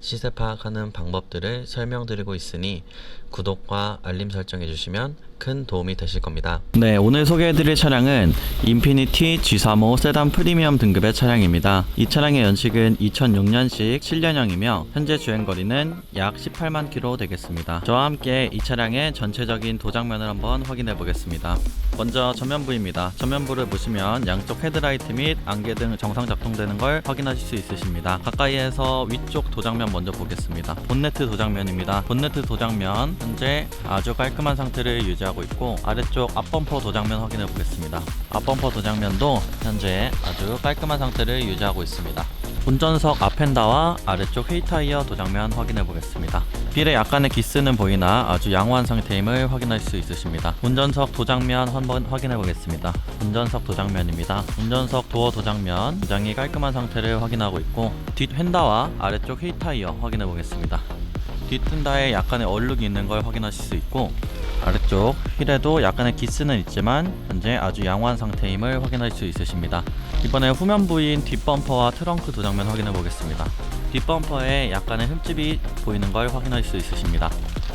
시세 파악하는 방법들을 설명드리고 있으니 구독과 알림 설정해 주시면 큰 도움이 되실 겁니다. 네, 오늘 소개해드릴 차량은 인피니티 G35 세단 프리미엄 등급의 차량입니다. 이 차량의 연식은 2006년식 7년형이며 현재 주행 거리는 약 18만 킬로 되겠습니다. 저와 함께 이 차량의 전체적인 도장면을 한번 확인해 보겠습니다. 먼저 전면부입니다. 전면부를 보시면 양쪽 헤드라이트 및 안개 등 정상 작동되는 걸 확인하실 수 있으십니다. 가까이에서 위쪽 도장면 먼저 보겠습니다. 본네트 도장면입니다. 본네트 도장면 현재 아주 깔끔한 상태를 유지하고 있고 아래쪽 앞범퍼 도장면 확인해 보겠습니다. 앞범퍼 도장면도 현재 아주 깔끔한 상태를 유지하고 있습니다. 운전석 앞펜다와 아래쪽 휘타이어 도장면 확인해 보겠습니다. 휠에 약간의 기스는 보이나 아주 양호한 상태임을 확인할 수 있으십니다. 운전석 도장면 한번 확인해 보겠습니다. 운전석 도장면입니다. 운전석 도어 도장면 굉장히 깔끔한 상태를 확인하고 있고 뒷 휀다와 아래쪽 휘타이어 확인해 보겠습니다. 뒷텐다에 약간의 얼룩이 있는 걸 확인하실 수 있고 아래쪽 휠에도 약간의 기스는 있지만 현재 아주 양호한 상태임을 확인할 수 있으십니다. 이번에 후면 부인 뒷범퍼와 트렁크 도장면 확인해 보겠습니다. 뒷범퍼에 약간의 흠집이 보이는 걸 확인할 수 있으십니다.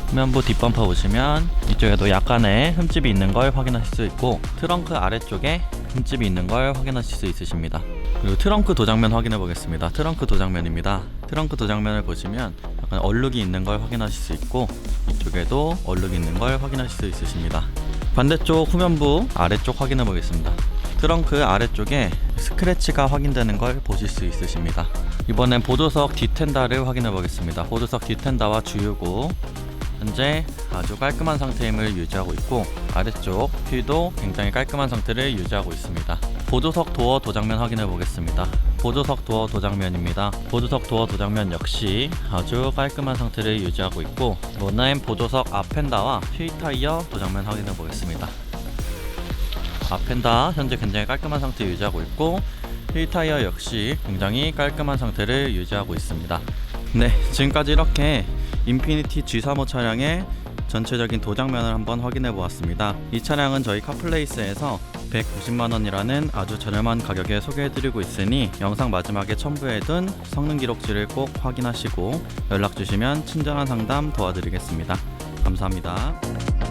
후면부 뒷범퍼 보시면 이쪽에도 약간의 흠집이 있는 걸 확인하실 수 있고 트렁크 아래쪽에 흠집이 있는 걸 확인하실 수 있으십니다. 그리고 트렁크 도장면 확인해 보겠습니다. 트렁크 도장면입니다. 트렁크 도장면을 보시면 약간 얼룩이 있는 걸 확인하실 수 있고 이쪽에도 얼룩이 있는 걸 확인하실 수 있으십니다. 반대쪽 후면부 아래쪽 확인해 보겠습니다. 트렁크 아래쪽에 스크래치가 확인되는 걸 보실 수 있으십니다. 이번엔 보조석 뒷텐다를 확인해 보겠습니다. 보조석 뒷텐다와 주유구 현재 아주 깔끔한 상태임을 유지하고 있고 아래쪽 휠도 굉장히 깔끔한 상태를 유지하고 있습니다. 보조석 도어 도장면 확인해 보겠습니다. 보조석 도어 도장면입니다. 보조석 도어 도장면 역시 아주 깔끔한 상태를 유지하고 있고 모나임 보조석 앞펜다와 휠 타이어 도장면 확인해 보겠습니다. 앞펜다 현재 굉장히 깔끔한 상태 유지하고 있고 휠 타이어 역시 굉장히 깔끔한 상태를 유지하고 있습니다. 네, 지금까지 이렇게 인피니티 G35 차량의 전체적인 도장면을 한번 확인해 보았습니다. 이 차량은 저희 카플레이스에서 190만원이라는 아주 저렴한 가격에 소개해드리고 있으니 영상 마지막에 첨부해둔 성능 기록지를 꼭 확인하시고 연락 주시면 친절한 상담 도와드리겠습니다. 감사합니다.